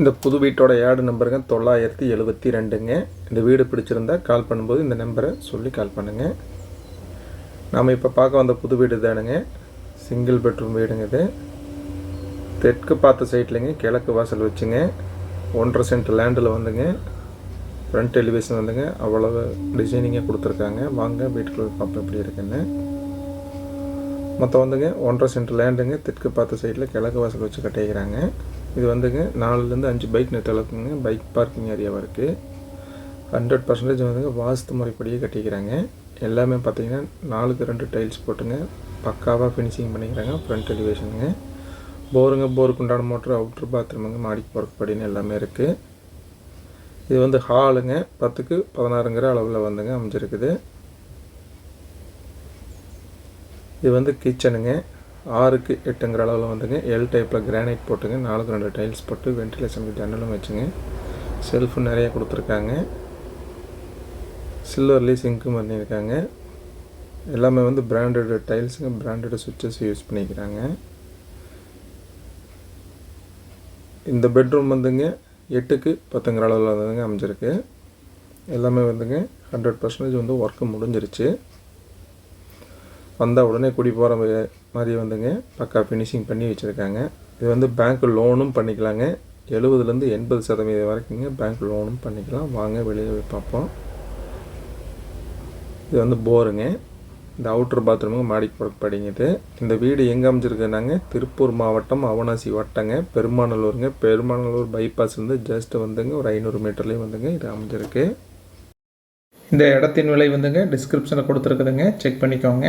இந்த புது வீட்டோட ஏடு நம்பருங்க தொள்ளாயிரத்தி எழுபத்தி ரெண்டுங்க. இந்த வீடு பிடிச்சிருந்தா கால் பண்ணும்போது இந்த நம்பரை சொல்லி கால் பண்ணுங்கள் நாம் இப்போ பார்க்க வந்த புது வீடு தானுங்க சிங்கிள் பெட்ரூம் வீடுங்க இது. தெற்கு பார்த்த சைட்லேங்க கிழக்கு வாசல் வச்சுங்க. ஒன்றரை சென்ட் லேண்டில் வந்துங்க. ஃப்ரண்ட் எலிவேஷன் வந்துங்க. அவ்வளவு டிசைனிங்காக கொடுத்துருக்காங்க. வாங்க வீட்டுக்குள்ள பார்ப்போம் எப்படி இருக்குன்னு. மொத்தம் வந்துங்க ஒன்றரை சென்ட் லேண்டுங்க தெற்கு பார்த்த சைடில் கிழக்கு வாசல் வச்சு கட்டிக்கிறாங்க இது வந்துங்க நாலுலேருந்து அஞ்சு பைக் நிறுத்தலுக்குங்க பைக் பார்க்கிங் ஏரியாவாக இருக்குது ஹண்ட்ரட் பர்சன்டேஜ் வந்துங்க வாஸ்து முறைப்படியே கட்டிக்கிறாங்க. எல்லாமே பார்த்திங்கன்னா நாலுக்கு ரெண்டு டைல்ஸ் போட்டுங்க. பக்காவாக ஃபினிஷிங் பண்ணிக்கிறாங்க ஃப்ரண்ட் எலிவேஷனுங்க போருங்க போருக்கு உண்டான மோட்ரு அவுட்ரு பாத்ரூமுங்க மாடிக்கு போகிறக்கு படின்னு எல்லாமே இருக்குது இது வந்து ஹாலுங்க பத்துக்கு பதினாறுங்கிற அளவில் வந்துங்க அமைஞ்சிருக்குது. இது வந்து கிச்சனுங்க ஆறுக்கு எட்டுங்கிற அளவில் வந்துங்க. எல் டைப்பில் கிரானைட் போட்டுங்க. நாலுக்கு ரெண்டு டைல்ஸ் போட்டு வென்டிலேஷனுக்கு ஜன்னலும் வச்சுங்க. செல்ஃபு நிறைய கொடுத்துருக்காங்க. சில்வர்லேயே சிங்க்கும் பண்ணியிருக்காங்க. எல்லாமே வந்து பிராண்டடு டைல்ஸுங்க பிராண்டடு சுவிட்சஸ் யூஸ் பண்ணிக்கிறாங்க. இந்த பெட்ரூம் வந்துங்க எட்டுக்கு பத்துங்கிற அளவில் வந்துங்க அமைஞ்சிருக்கு. எல்லாமே வந்துங்க ஹண்ட்ரட் பர்சன்டேஜ் வந்து ஒர்க்கு முடிஞ்சிருச்சு. வந்தால் உடனே குடி போகிற மாதிரி வந்துங்க பக்கா ஃபினிஷிங் பண்ணி வச்சுருக்காங்க. இது வந்து பேங்க் லோனும் பண்ணிக்கலாங்க. எழுபதுலேருந்து எண்பது சதவீதம் வரைக்குங்க பேங்க் லோனும் பண்ணிக்கலாம். வாங்க வெளியே போய் பார்ப்போம். இது வந்து போருங்க. இந்த அவுட்ரு பாத்ரூமுங்க மாடிக்கு புறப்படிங்குது இந்த வீடு எங்கே அமைஞ்சிருக்குனாங்க திருப்பூர் மாவட்டம் அவனாசி வட்டங்க. பெருமாநல்லூருங்க. பெருமாநல்லூர் பைபாஸ் வந்து ஜஸ்ட் வந்துங்க. ஒரு ஐநூறு மீட்டர்லேயும் வந்துங்க இது அமைஞ்சிருக்கு. இந்த இடத்தின் விலை வந்துங்க டிஸ்கிரிப்ஷனில் கொடுத்துருக்குதுங்க. செக் பண்ணிக்கோங்க.